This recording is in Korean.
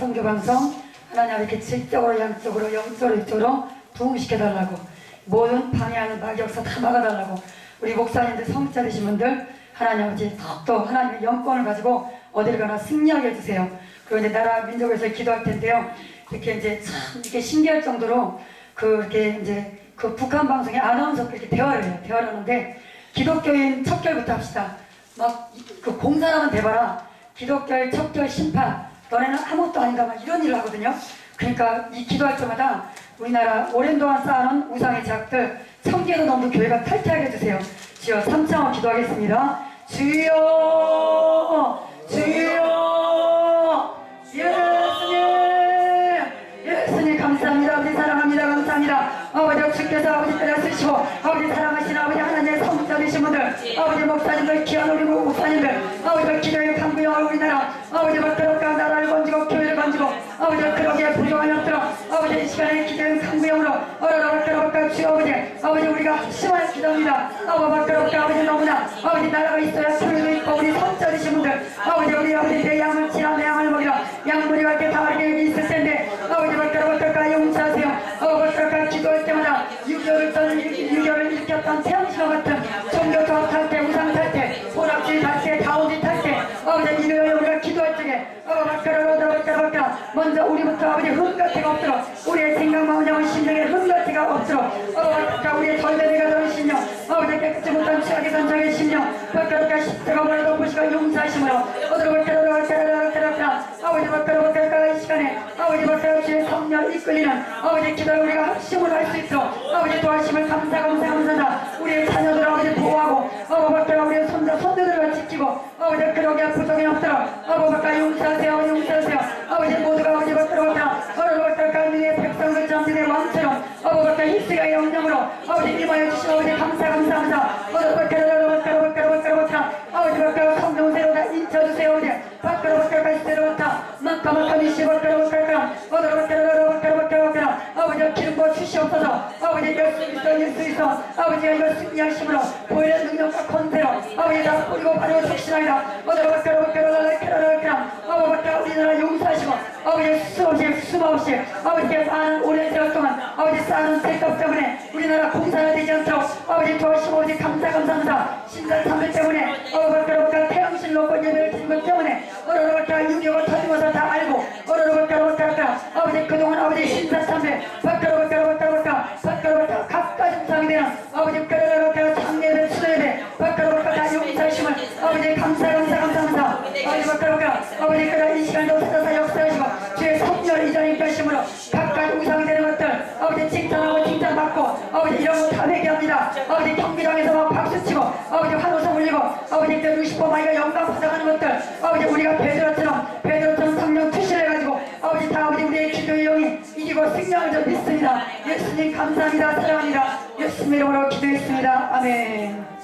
성교 방송 하나님 이렇게 질적으로 양적으로 영적으로 육적으로 부흥시켜달라고 모든 방해하는 마귀역사 다 막아달라고 우리 목사님들 성자 되신 분들 하나님 아버지 더욱더 하나님의 영권을 가지고 어디를 가나 승리하게 해주세요. 그리고 이제 나라 민족에서 기도할 텐데요. 이렇게 이제 참 이렇게 신기할 정도로 그 이렇게 이제 그 북한 방송에 아나운서가 이렇게 대화를 해요. 대화를 하는데 기독교인 척결부터 합시다. 막 그 공사라면 대봐라. 기독교의 척결 심판. 너네는 아무것도 아닌가 막 이런 일을 하거든요. 그러니까 이 기도할 때마다 우리나라 오랜 동안 쌓아놓은 우상의 제약들 청기에도 너무 교회가 탈퇴하게 해주세요. 주여 삼창을 기도하겠습니다. 주여 주여 예수님 예수님 감사합니다 아버지 사랑합니다 감사합니다 아버지 주께서 아버지 때려 쓰시고 아버지 사랑하시는 아버지 하나님의 성자 되신 분들 아버지 목사님들 귀한 우리 목사님들 아버지 기도의 강구영을 우리나라 아버지 막그렇게 나라를 건지고 교회를 건지고 아버지 그러기에 부족한 것들어 아버지 이 시간에 기도의 강구영으로 어려라 막그렇게 주 아버지 우리가 심하게 기도합니다. 아버지 막그렇게 아버지 너무나 아버지 나라가 있어야 교회도 있고 우리 성자 되신 분들 아버지 우리 아버지 내 양을 지나 내 양을 먹이라. 양무리가 이렇게 다 이렇게 있을 텐데 아버지 막그렇게 어떨까 용서하세요. 아버지 어떨까 기도할 때마다 유교를 떠는 유교를 일으켰던 태양신호 같은 종교 조합 탈때 우상 탈때 오락질 탈때 다오지 탈때 아버지 일요일 우리가 기도할 적에 아버지 막그렇게 먼저 우리부터 아버지 흠같이가 없도록 우리의 생각 마음과 심령에 흠같이가 없도록 아버지 우리의 절대내가 되는 심령 아버지 깨끗이 못한 취하게 선장의 bakkaroka 십자가 모여도 보시고 용서하심으로 어디로 bakkaroka bakkaroka bakkaroka 아버지 bakkaroka bakkaroka 이 시간에 아버지 bakkaroka 주의 성령 이끌리는 아버지 기도를 우리가 합심으로 할 수 있도록 아버지 도와주심을 감사 감사 감사다 우리의 자녀들 아버지 보호하고 아버지 bakkaroka 우리의 손자 손녀들을 지키고 아버지 그러게 부족이 없도록 아버지 bakka 용서하세요 용서하세요 아버지 모두가 아버지 bakkaroka 어디로 bakkaroka 너의 백성들 잠들의 왕처럼 아버지 bakka 히스가의 영령으로 아버지 임하여 주시고 아버지 감사 감사 감사 어디로 bakkaroka bakkaroka bakkaroka bakka로부터 아버지 밖으로 성경새로 다 인쳐주세요 어디 밖으로 밖으로까지 데려왔다 막가막하니 시벌까로 밖으로 어디로 어디로 아버지 수없이 태양신 놓고 예배를 드린 것 때문에 어로로가 유교가 터지면서 다 아버지 신사 참배 밖으로로로로로로가 밖으로로가 각가지 상이 되는 아버지 그로로로가 장례를 수례배 밖으로로가 다 용서하심을 아버지 감사 감사 감사 감사. 아버지 밖으로가 아버지 그라 이 시간도 찾아서 역사하시고 주의 성령 이전인 결심으로 각가지 우상이 되는 것들 아버지 칭찬하고 칭찬받고 아버지 이런 거 다 회개합니다. 아버지 경기장에서 막 박수치고 아버지 환호성 울리고 아버지 때 루시퍼 마이가 영광 받아가는 것들 아버지 우리가 베드로 이기고 승리함을 저 믿습니다. 예수님 감사합니다. 사랑합니다. 예수님 이름으로 기도했습니다. 아멘